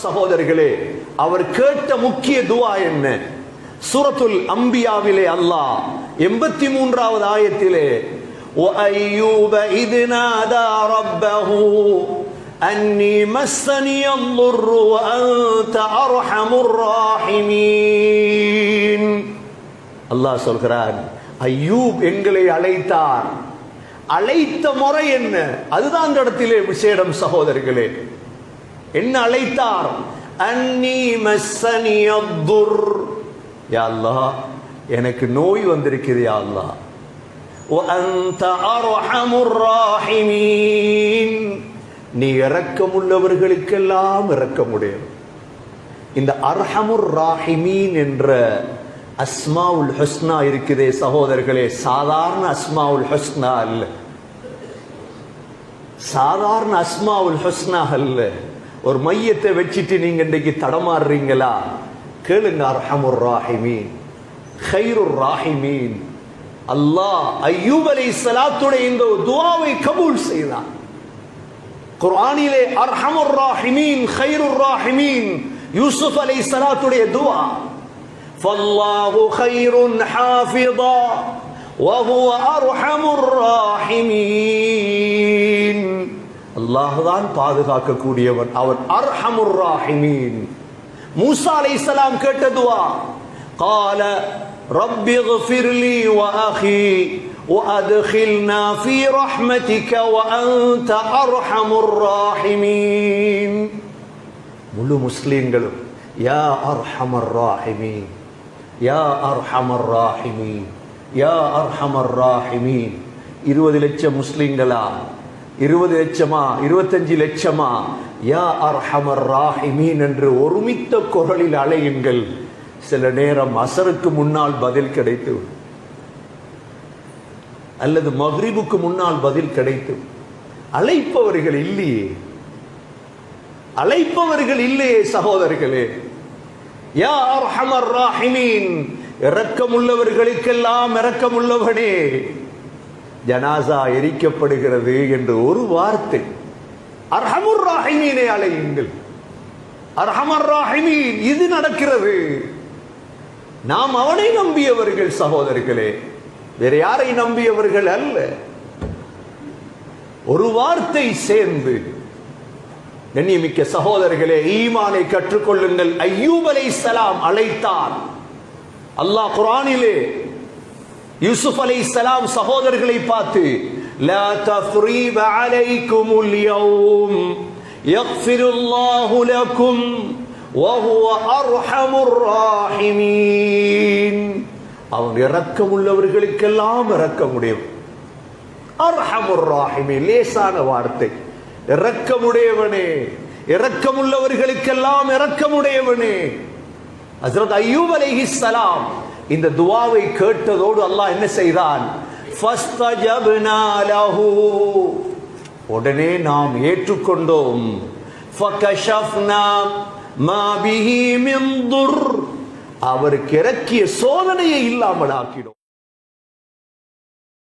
சகோதரர்களே அவர் கேட்ட முக்கிய துவா என்ன சூரத்துல் அம்பியாவிலே அல்லாஹ் எண்பத்தி மூன்றாவது ஆயத்திலே وأيوب إذ نادى ربه أني مسني الضر وأنت أرحم الراحمين அல்லாஹ் சொல்கிறான் ஐயூப் எங்களை அழைத்தார் அழைத்த முறை என்ன அதுதான் அந்த இடத்திலே விசேடம் சகோதரர்களே என்ன அழைத்தார்? அன்னி மசனியர் யாழ்லா எனக்கு நோய் வந்திருக்குது யாழ்லா நீ இறக்கம் உள்ளவர்களுக்கெல்லாம் இறக்கமுடையவர் இந்த அர்ஹமுர் ராஹிமீன் என்ற அஸ்மாவுல் ஹஸ்னா இருக்குதே சகோதரர்களே சாதாரண அஸ்மாவுல் ஹஸ்னா அல்ல. சாதாரண அஸ்மாவுல் ஹஸ்னா அல்ல. ஒரு மையத்தை வச்சுட்டு நீங்க இன்றைக்கு தடமாறுறீங்களா கேளுங்க அர்ஹமுர் ராஹிமீன் ஹைருர் ராஹிமீன் அல்லாஹ் ஐயூப் அலை சலாத்துடைய இந்த துவாவை கபூல் செய்தான் குர்ஆனிலே அர்ஹமுர் ராஹிமீன் ஹைருர் ராஹிமீன் யூசுப் அலை சலாத்துடைய துவா فالله خير حافظا وهو أرحم الراحمين அல்லாஹ் தான் பாதுகாக்கக்கூடியவன் அவன் அர்ஹமுர் ராஹிமீன் மூசா அலைஹிஸ்ஸலாம் கேட்ட துவா قال رب اغفر لي واخي وادخلنا في رحمتك وانت ارحم الراحمين முழு முஸ்லிம்களும் யா அர்ஹமர் ராஹிமீன் யா அர்ஹமர் ராஹிமீன் யா அர்ஹமர் ராஹிமீன் இருபது லட்சம் முஸ்லிம்களா இருபது லட்சமா இருபத்தஞ்சு லட்சமா? யா அர்ஹமர் ராஹிமீன் என்று ஒருமித்த குரலில் அலையுங்கள். சில நேரம் அசருக்கு முன்னால் பதில் கிடைத்து அல்லது மஹ்ரிபுக்கு முன்னால் பதில் கிடைத்து அழைப்பவர்கள் இல்லையே. அழைப்பவர்கள் இல்லையே சகோதரர்களே. யா அர்ஹமர் ராஹிமீன் இரக்கமுள்ளவர்களுக்கெல்லாம் இரக்கமுள்ளவனே. ஜனாசா எரிக்கப்படுகிறது என்று ஒரு வார்த்தை. அர்ஹமுர் ராஹிமீனை அழையுங்கள். அர்ஹமர் ராஹிமீன் இது நடக்கிறது. நாம் அவனை நம்பியவர்கள் சகோதரர்களே வேற யாரை நம்பியவர்கள் அல்ல. ஒரு வார்த்தை சேர்ந்து கண்ணியமிக்க சகோதரர்களே ஈமானை கற்றுக்கொள்ளுங்கள். ஐயூப் அலை சலாம் அழைத்தார். அல்லாஹ் குரானிலே யூசுப் அலை இஸ்லாம் சகோதரர்களை பார்த்து லா தஃரீப அலைக்குமுல் யௌம் யக்ஃபிருல்லாஹு லக்கும் வஹுவ அர்ஹமுர் ராஹிமீன். அவன் இரக்கம் உள்ளவர்களுக்கெல்லாம் இரக்கமுடையவன். அர்ஹமுர் ராஹிமீன் லேசான வார்த்தை. இரக்கமுடையவனே இரக்கமுள்ளவர்களுக்கெல்லாம் இரக்கமுடையவனே. ஹசரத் ஐயூப் அலைஹிஸ்ஸலாம் இந்த துவாவை கேட்டதோடு அல்லாஹ் என்ன செய்தான்? உடனே நாம் ஏற்றுக்கொண்டோம். அவருக்கு இறக்கிய சோதனையை இல்லாமல் ஆக்கிடும்